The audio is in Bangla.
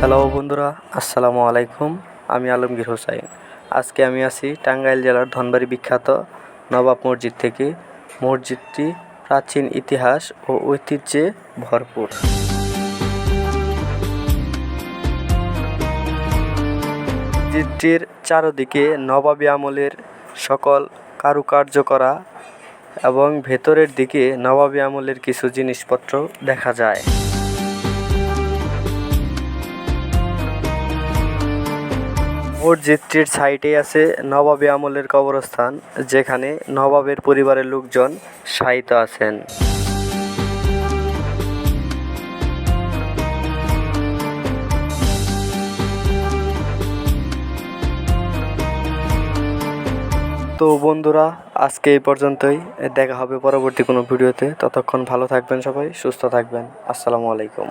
হ্যালো বন্ধুরা, আসসালামু আলাইকুম। আমি আলমগীর হোসাইন। আজকে আমি আছি টাঙ্গাইল জেলার ধনবাড়ি বিখ্যাত নবাব মসজিদ থেকে। মসজিদটি প্রাচীন ইতিহাস ও ঐতিহ্যে ভরপুর। মসজিদটির চারদিকে নবাবী আমলের সকল কারুকার্য করা এবং ভেতরের দিকে নবাবী আমলের কিছু জিনিসপত্র দেখা যায়। মসজিদটির সাইডে আছে নবাবী আমলের কবরস্থান, যেখানে নবাবের পরিবারের লোকজন শায়িত আছেন। তো বন্ধুরা, আজকে এই পর্যন্তই। দেখা হবে পরবর্তী কোনো ভিডিওতে। ততক্ষণ ভালো থাকবেন সবাই, সুস্থ থাকবেন। আসসালামু আলাইকুম।